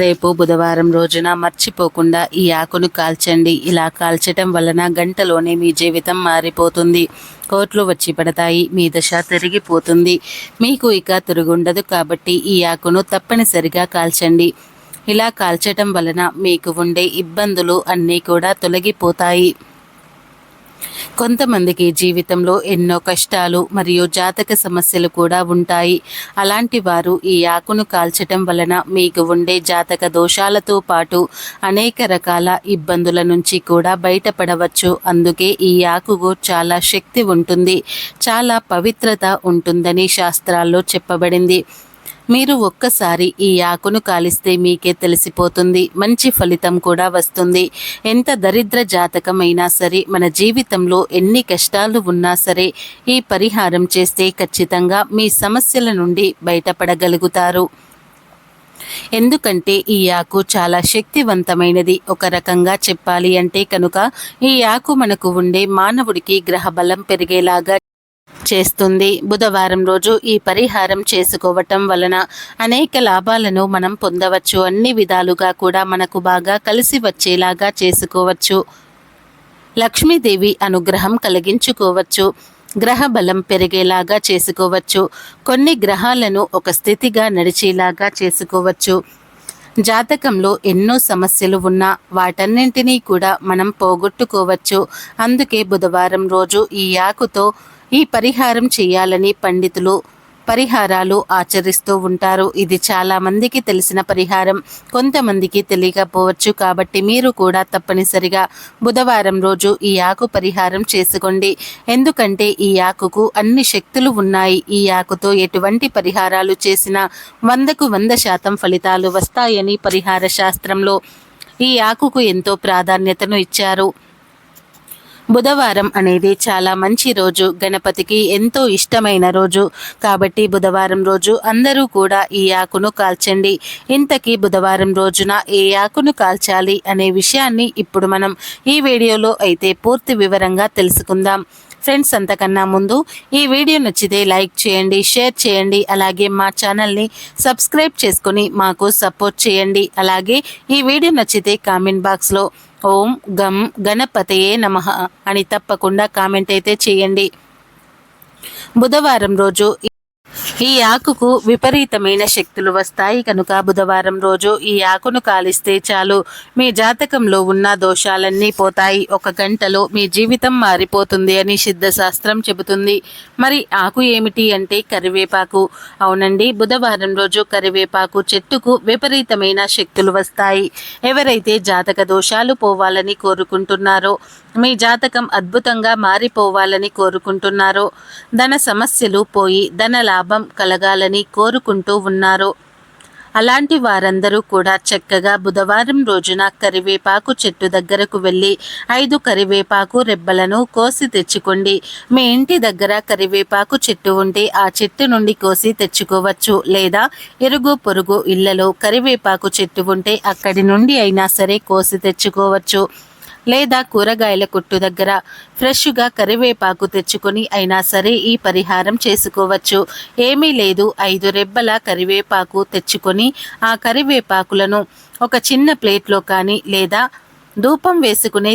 రేపు బుధవారం రోజున మర్చిపోకుండా ఈ ఆకును కాల్చండి. ఇలా కాల్చటం వలన గంటలోనే మీ జీవితం మారిపోతుంది. కోట్లు వచ్చి పడతాయి మీ దశ తిరిగిపోతుంది. మీకు ఇక తిరుగుండదు కాబట్టి ఈ ఆకును తప్పనిసరిగా కాల్చండి. ఇలా కాల్చటం వలన మీకు ఉండే ఇబ్బందులు అన్నీ కూడా తొలగిపోతాయి. కొంతమందికి జీవితంలో ఎన్నో కష్టాలు మరియు జాతక సమస్యలు కూడా ఉంటాయి. అలాంటి వారు ఈ ఆకును కాల్చటం వలన మీకు ఉండే జాతక దోషాలతో పాటు అనేక రకాల ఇబ్బందుల నుంచి కూడా బయటపడవచ్చు. అందుకే ఈ ఆకుకు చాలా శక్తి ఉంటుంది. చాలా పవిత్రత ఉంటుందని శాస్త్రాల్లో చెప్పబడింది. మీరు ఒక్కసారి ఈ ఆకును కాలిస్తే మీకే తెలిసిపోతుంది. మంచి ఫలితం కూడా వస్తుంది. ఎంత దరిద్ర జాతకమైనా సరే మన జీవితంలో ఎన్ని కష్టాలు ఉన్నా సరే ఈ పరిహారం చేస్తే ఖచ్చితంగా మీ సమస్యల నుండి బయటపడగలుగుతారు. ఎందుకంటే ఈ ఆకు చాలా శక్తివంతమైనది. ఒక రకంగా చెప్పాలి అంటే కనుక ఈ ఆకు మనకు ఉండే మానవుడికి గ్రహ బలం పెరిగేలాగా చేస్తుంది. బుధవారం రోజు ఈ పరిహారం చేసుకోవటం వలన అనేక లాభాలను మనం పొందవచ్చు. అన్ని విధాలుగా కూడా మనకు బాగా కలిసి వచ్చేలాగా చేసుకోవచ్చు. లక్ష్మీదేవి అనుగ్రహం కలిగించుకోవచ్చు. గ్రహ బలం పెరిగేలాగా చేసుకోవచ్చు. కొన్ని గ్రహాలను ఒక స్థితిగా నడిచేలాగా చేసుకోవచ్చు. జాతకంలో ఎన్నో సమస్యలు ఉన్నా వాటన్నింటినీ కూడా మనం పోగొట్టుకోవచ్చు. అందుకే బుధవారం రోజు ఈ ఆకుతో ఈ పరిహారం చేయాలని పండితులు పరిహారాలు ఆచరిస్తూ ఉంటారు. ఇది చాలా మందికి తెలిసిన పరిహారం. కొంతమందికి తెలియకపోవచ్చు. కాబట్టి మీరు కూడా తప్పనిసరిగా బుధవారం రోజు ఈ ఆకు పరిహారం చేసుకోండి. ఎందుకంటే ఈ ఆకుకు అన్ని శక్తులు ఉన్నాయి. ఈ ఆకుతో ఎటువంటి పరిహారాలు చేసినా వందకు వంద శాతం ఫలితాలు వస్తాయని పరిహార శాస్త్రంలో ఈ ఆకుకు ఎంతో ప్రాధాన్యతను ఇచ్చారు. బుధవారం అనేది చాలా మంచి రోజు. గణపతికి ఎంతో ఇష్టమైన రోజు. కాబట్టి బుధవారం రోజు అందరూ కూడా ఈ ఆకును కాల్చండి. ఇంతకీ బుధవారం రోజున ఏ ఆకును కాల్చాలి అనే విషయాన్ని ఇప్పుడు మనం ఈ వీడియోలో అయితే పూర్తి వివరంగా తెలుసుకుందాం. ఫ్రెండ్స్ అంతకన్నా ముందు ఈ వీడియో నచ్చితే లైక్ చేయండి షేర్ చేయండి అలాగే మా ఛానల్ని సబ్స్క్రైబ్ చేసుకొని మాకు సపోర్ట్ చేయండి. అలాగే ఈ వీడియో నచ్చితే కామెంట్ బాక్స్లో ఓం గం గణపతయే నమ అని తప్పకుండా కామెంట్ అయితే చేయండి. బుధవారం రోజు ఈ ఆకుకు విపరీతమైన శక్తులు వస్తాయి. కనుక బుధవారం రోజు ఈ ఆకును కాలిస్తే చాలు. మీ జాతకంలో ఉన్న దోషాలన్నీ పోతాయి. ఒక గంటలో మీ జీవితం మారిపోతుంది అని సిద్ధశాస్త్రం చెబుతుంది. మరి ఆకు ఏమిటి అంటే కరివేపాకు. అవునండి బుధవారం రోజు కరివేపాకు చెట్టుకు విపరీతమైన శక్తులు వస్తాయి. ఎవరైతే జాతక దోషాలు పోవాలని కోరుకుంటున్నారో మీ జాతకం అద్భుతంగా మారిపోవాలని కోరుకుంటున్నారో ధన సమస్యలు పోయి ధన లాభం కలగాలని కోరుకుంటూ ఉన్నారు. అలాంటి వారందరూ కూడా చక్కగా బుధవారం రోజున కరివేపాకు చెట్టు దగ్గరకు వెళ్ళి ఐదు కరివేపాకు రెబ్బలను కోసి తెచ్చుకోండి. మీ ఇంటి దగ్గర కరివేపాకు చెట్టు ఉంటే ఆ చెట్టు నుండి కోసి తెచ్చుకోవచ్చు. లేదా ఇరుగు పొరుగు ఇళ్ళలో కరివేపాకు చెట్టు ఉంటే అక్కడి నుండి అయినా సరే కోసి తెచ్చుకోవచ్చు. లేదా కూరగాయల కొట్టు దగ్గర ఫ్రెష్గా కరివేపాకు తెచ్చుకొని అయినా సరే ఈ పరిహారం చేసుకోవచ్చు. ఏమీ లేదు. ఐదు రెబ్బల కరివేపాకు తెచ్చుకొని ఆ కరివేపాకులను ఒక చిన్న ప్లేట్లో కానీ లేదా ధూపం వేసుకునే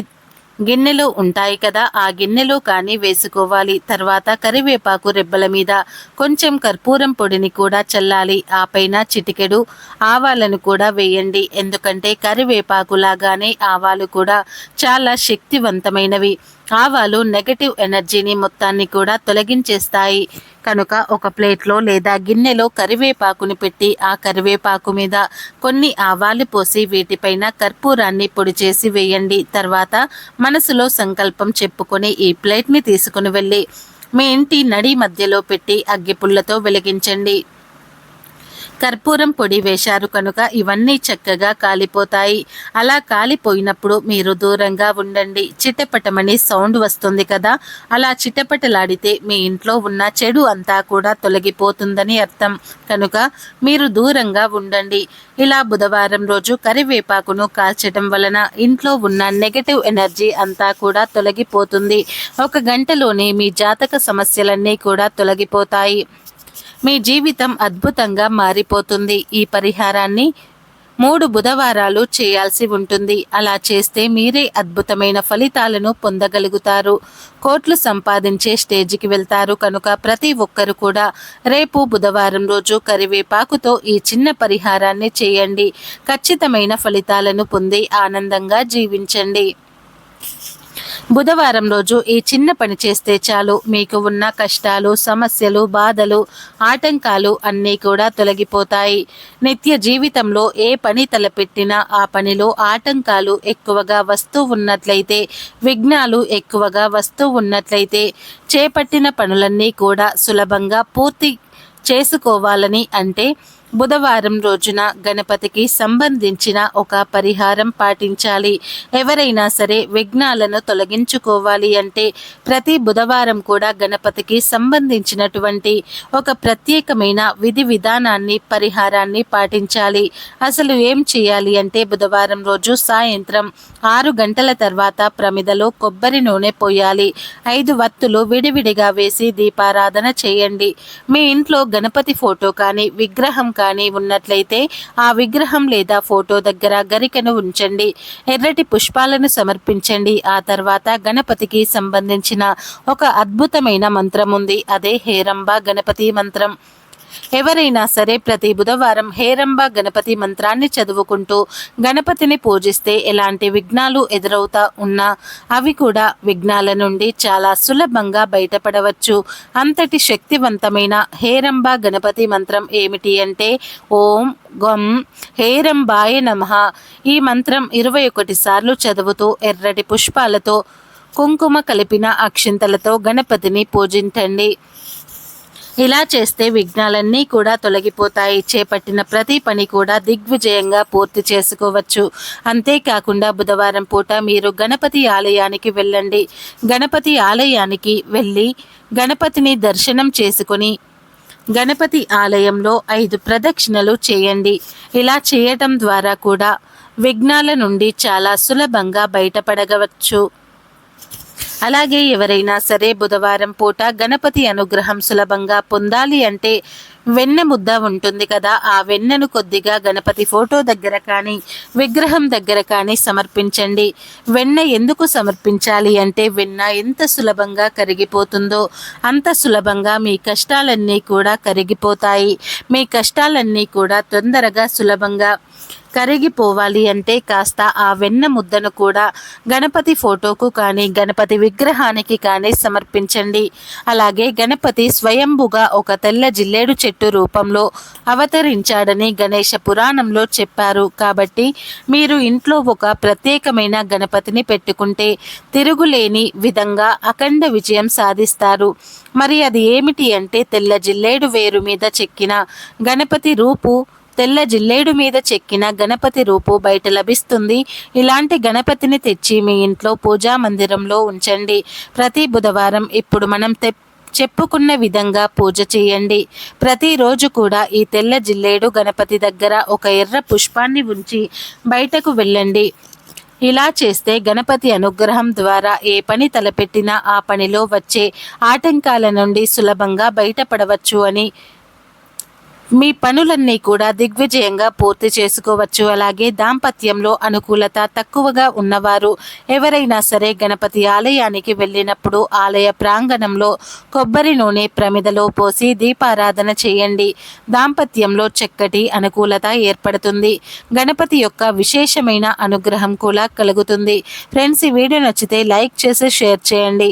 గిన్నెలు ఉంటాయి కదా ఆ గిన్నెలో కానీ వేసుకోవాలి. తర్వాత కరివేపాకు రెబ్బల మీద కొంచెం కర్పూరం పొడిని కూడా చల్లాలి. ఆ పైన చిటికెడు ఆవాలను కూడా వేయండి. ఎందుకంటే కరివేపాకు లాగానే ఆవాలు కూడా చాలా శక్తివంతమైనవి. ఆవాలు నెగటివ్ ఎనర్జీని మొత్తాన్ని కూడా తొలగించేస్తాయి. కనుక ఒక ప్లేట్లో లేదా గిన్నెలో కరివేపాకుని పెట్టి ఆ కరివేపాకు మీద కొన్ని ఆవాలు పోసి వీటిపైన కర్పూరాన్ని పొడి చేసి వేయండి. తర్వాత మనసులో సంకల్పం చెప్పుకొని ఈ ప్లేట్ని తీసుకుని వెళ్ళి మీ ఇంటి నడి మధ్యలో పెట్టి అగ్గిపుల్లతో వెలిగించండి. కర్పూరం పొడి వేశారు కనుక ఇవన్నీ చక్కగా కాలిపోతాయి. అలా కాలిపోయినప్పుడు మీరు దూరంగా ఉండండి. చిటపటమని సౌండ్ వస్తుంది కదా? అలా చిటపటలాడితే మీ ఇంట్లో ఉన్న చెడు అంతా కూడా తొలగిపోతుందని అర్థం. కనుక మీరు దూరంగా ఉండండి. ఇలా బుధవారం రోజు కరివేపాకును కాల్చడం వలన ఇంట్లో ఉన్న నెగటివ్ ఎనర్జీ అంతా కూడా తొలగిపోతుంది. ఒక గంటలోనే మీ జాతక సమస్యలన్నీ కూడా తొలగిపోతాయి. మీ జీవితం అద్భుతంగా మారిపోతుంది. ఈ పరిహారాన్ని మూడు బుధవారాలు చేయాల్సి ఉంటుంది. అలా చేస్తే మీరే అద్భుతమైన ఫలితాలను పొందగలుగుతారు. కోట్లు సంపాదించే స్టేజికి వెళ్తారు. కనుక ప్రతి ఒక్కరు కూడా రేపు బుధవారం రోజు కరివేపాకుతో ఈ చిన్న పరిహారాన్ని చేయండి. ఖచ్చితమైన ఫలితాలను పొంది ఆనందంగా జీవించండి. బుధవారం రోజు ఈ చిన్న పని చేస్తే చాలు. మీకు ఉన్న కష్టాలు సమస్యలు బాధలు ఆటంకాలు అన్నీ కూడా తొలగిపోతాయి. నిత్య జీవితంలో ఏ పని తలపెట్టినా ఆ పనిలో ఆటంకాలు ఎక్కువగా వస్తూ ఉన్నట్లయితే విఘ్నాలు ఎక్కువగా వస్తూ ఉన్నట్లయితే చేపట్టిన పనులన్నీ కూడా సులభంగా పూర్తి చేసుకోవాలని అంటే బుధవారం రోజున గణపతికి సంబంధించిన ఒక పరిహారం పాటించాలి. ఎవరైనా సరే విఘ్నాలను తొలగించుకోవాలి అంటే ప్రతి బుధవారం కూడా గణపతికి సంబంధించినటువంటి ఒక ప్రత్యేకమైన విధి విధానాన్ని పరిహారాన్ని పాటించాలి. అసలు ఏం చేయాలి అంటే బుధవారం రోజు సాయంత్రం ఆరు గంటల తర్వాత ప్రమిదలో కొబ్బరి నూనె పోయాలి. ఐదు వత్తులు విడివిడిగా వేసి దీపారాధన చేయండి. మీ ఇంట్లో గణపతి ఫోటో కానీ విగ్రహం కానీ ఉన్నట్లయితే ఆ విగ్రహం లేదా ఫోటో దగ్గర గరికను ఉంచండి. ఎర్రటి పుష్పాలను సమర్పించండి. ఆ తర్వాత గణపతికి సంబంధించిన ఒక అద్భుతమైన మంత్రం ఉంది. అదే హేరంబ గణపతి మంత్రం. ఎవరైనా సరే ప్రతి బుధవారం హేరంబ గణపతి మంత్రాన్ని చదువుకుంటూ గణపతిని పూజిస్తే ఎలాంటి విఘ్నాలు ఎదురవుతా ఉన్నా అవి కూడా విఘ్నాల నుండి చాలా సులభంగా బయటపడవచ్చు. అంతటి శక్తివంతమైన హేరంబ గణపతి మంత్రం ఏమిటి అంటే ఓం గం హేరంబాయ నమ. ఈ మంత్రం ఇరవై ఒకటి సార్లు చదువుతూ ఎర్రటి పుష్పాలతో కుంకుమ కలిపిన అక్షింతలతో గణపతిని పూజించండి. ఇలా చేస్తే విఘ్నాలన్నీ కూడా తొలగిపోతాయి. చేపట్టిన ప్రతి పని కూడా దిగ్విజయంగా పూర్తి చేసుకోవచ్చు. అంతేకాకుండా బుధవారం పూట మీరు గణపతి ఆలయానికి వెళ్ళండి. గణపతి ఆలయానికి వెళ్ళి గణపతిని దర్శనం చేసుకొని గణపతి ఆలయంలో ఐదు ప్రదక్షిణలు చేయండి. ఇలా చేయటం ద్వారా కూడా విఘ్నాల నుండి చాలా సులభంగా బయటపడగవచ్చు. అలాగే ఎవరైనా సరే బుధవారం పూట గణపతి అనుగ్రహం సులభంగా పొందాలి అంటే వెన్న ముద్ద ఉంటుంది కదా ఆ వెన్నను కొద్దిగా గణపతి ఫోటో దగ్గర కానీ విగ్రహం దగ్గర కానీ సమర్పించండి. వెన్న ఎందుకు సమర్పించాలి అంటే వెన్న ఎంత సులభంగా కరిగిపోతుందో అంత సులభంగా మీ కష్టాలన్నీ కూడా కరిగిపోతాయి. మీ కష్టాలన్నీ కూడా తొందరగా సులభంగా కరిగిపోవాలి అంటే కాస్త ఆ వెన్న ముద్దను కూడా గణపతి ఫోటోకు కానీ గణపతి విగ్రహానికి కానీ సమర్పించండి. అలాగే గణపతి స్వయంభుగా ఒక తెల్ల జిల్లేడు చెట్టు రూపంలో అవతరించాడని గణేష పురాణంలో చెప్పారు. కాబట్టి మీరు ఇంట్లో ఒక ప్రత్యేకమైన గణపతిని పెట్టుకుంటే తిరుగులేని విధంగా అఖండ విజయం సాధిస్తారు. మరి అది ఏమిటి అంటే తెల్ల జిల్లేడు వేరు మీద చెక్కిన గణపతి రూపు తెల్ల జిల్లేడు మీద చెక్కిన గణపతి రూపు బయట లభిస్తుంది. ఇలాంటి గణపతిని తెచ్చి మీ ఇంట్లో పూజా మందిరంలో ఉంచండి. ప్రతి బుధవారం ఇప్పుడు మనం తె చెప్పుకున్న విధంగా పూజ చేయండి. ప్రతిరోజు కూడా ఈ తెల్ల జిల్లేడు గణపతి దగ్గర ఒక ఎర్ర పుష్పాన్ని ఉంచి బయటకు వెళ్ళండి. ఇలా చేస్తే గణపతి అనుగ్రహం ద్వారా ఏ పని తలపెట్టినా ఆ పనిలో వచ్చే ఆటంకాల నుండి సులభంగా బయటపడవచ్చు అని మీ పనులన్నీ కూడా దిగ్విజయంగా పూర్తి చేసుకోవచ్చు. అలాగే దాంపత్యంలో అనుకూలత తక్కువగా ఉన్నవారు ఎవరైనా సరే గణపతి ఆలయానికి వెళ్ళినప్పుడు ఆలయ ప్రాంగణంలో కొబ్బరి నూనె ప్రమిదలో పోసి దీపారాధన చేయండి. దాంపత్యంలో చక్కటి అనుకూలత ఏర్పడుతుంది. గణపతి యొక్క విశేషమైన అనుగ్రహం కూడా కలుగుతుంది. ఫ్రెండ్స్ ఈ వీడియో నచ్చితే లైక్ చేసి షేర్ చేయండి.